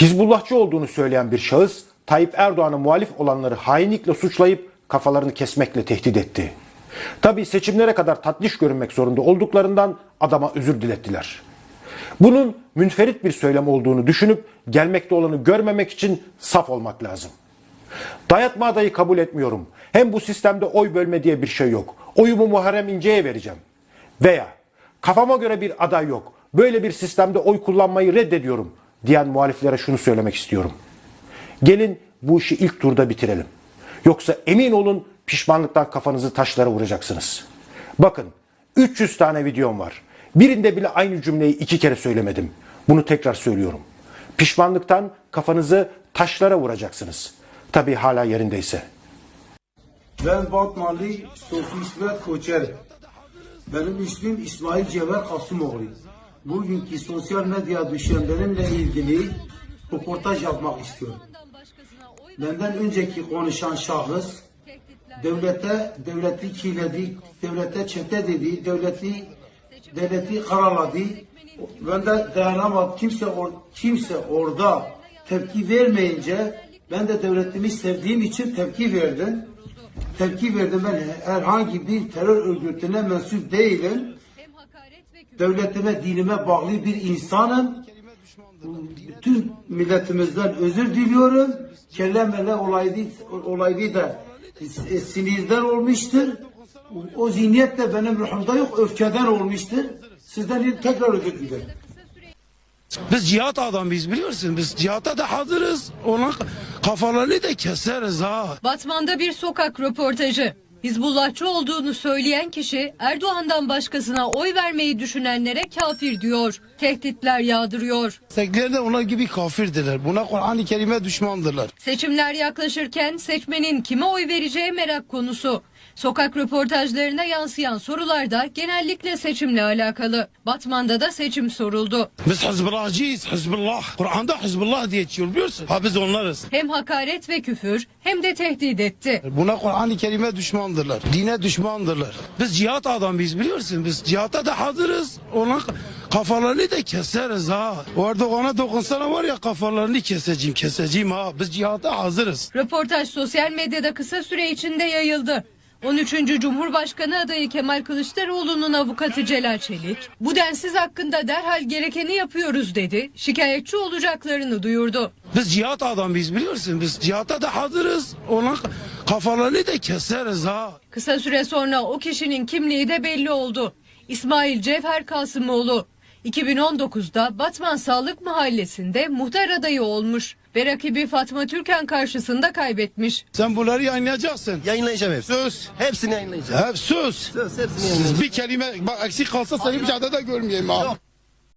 Hizbullahçı olduğunu söyleyen bir şahıs Tayyip Erdoğan'a muhalif olanları hainlikle suçlayıp kafalarını kesmekle tehdit etti. Tabi seçimlere kadar tatlış görünmek zorunda olduklarından adama özür dilettiler. Bunun münferit bir söylem olduğunu düşünüp gelmekte olanı görmemek için saf olmak lazım. Dayatma adayı kabul etmiyorum. Hem bu sistemde oy bölme diye bir şey yok. Oyumu Muharrem İnce'ye vereceğim. Veya kafama göre bir aday yok. Böyle bir sistemde oy kullanmayı reddediyorum diyen muhaliflere şunu söylemek istiyorum. Gelin bu işi ilk turda bitirelim. Yoksa emin olun pişmanlıktan kafanızı taşlara vuracaksınız. Bakın 300 tane videom var. Birinde bile aynı cümleyi iki kere söylemedim. Bunu tekrar söylüyorum. Pişmanlıktan kafanızı taşlara vuracaksınız. Tabii hala yerindeyse. Ben Batmanlı Sofi İsmet Koçer. Benim ismim İsmail Cevher Kasımoğlu. Bugünkü sosyal medya düşenlerimle ilgili röportaj yapmak istiyorum. Benden önceki konuşan şahıs devlete, devleti kirledi, devlete çete dedi, devleti, devleti karaladı. Ben de dayanamadım. Kimse, or, kimse orada tepki vermeyince ben de devletimi sevdiğim için tepki verdim. Tepki verdim ben herhangi bir terör örgütüne mensup değilim. Devletime, dinime bağlı bir insanım. Bütün milletimizden özür diliyorum. Kellemele olaydı, olaydı da sinirden olmuştur. O, zihniyet de benim ruhumda yok, öfkeden olmuştur. Sizden tekrar özür dilerim. Biz cihat adamıyız biliyorsun. Biz cihata da hazırız. Onun kafalarını da keseriz ha. Batman'da bir sokak röportajı. Hizbullahçı olduğunu söyleyen kişi Erdoğan'dan başkasına oy vermeyi düşünenlere kafir diyor. Tehditler yağdırıyor. Sekler de onlar gibi kafirdiler. Buna Kur'an-ı Kerim'e düşmandırlar. Seçimler yaklaşırken seçmenin kime oy vereceği merak konusu. Sokak röportajlarına yansıyan sorular da genellikle seçimle alakalı. Batman'da da seçim soruldu. Biz Hizbullahcıyız. Hizbullah. Kur'an'da Hizbullah diye geçiyor biliyorsun. Ha biz onlarız. Hem hakaret ve küfür hem de tehdit etti. Buna Kur'an-ı Kerim'e düşmandırlar. Dine düşmandırlar. Biz cihat adamıyız biliyorsun. Biz cihata da hazırız. Onun kafalarını da keseriz ha. Orada ona dokunsana var ya kafalarını keseceğim keseceğim ha. Biz cihata hazırız. Röportaj sosyal medyada kısa süre içinde yayıldı. 13. Cumhurbaşkanı adayı Kemal Kılıçdaroğlu'nun avukatı Celal Çelik, bu densiz hakkında derhal gerekeni yapıyoruz dedi, şikayetçi olacaklarını duyurdu. Biz cihat adamıyız biliyorsun. Biz cihata da hazırız. Onun kafalarını da keseriz ha. Kısa süre sonra o kişinin kimliği de belli oldu. İsmail Cevher Kasımoğlu. 2019'da Batman Sağlık Mahallesi'nde muhtar adayı olmuş ve rakibi Fatma Türkan karşısında kaybetmiş. Sen bunları yayınlayacaksın. Yayınlayacağım hepsini. Söz. Hepsini yayınlayacağım. Hep söz. Söz hepsini yayınlayacağım. Bir kelime bak eksik kalsa seni bir cadde de görmeyeyim ha.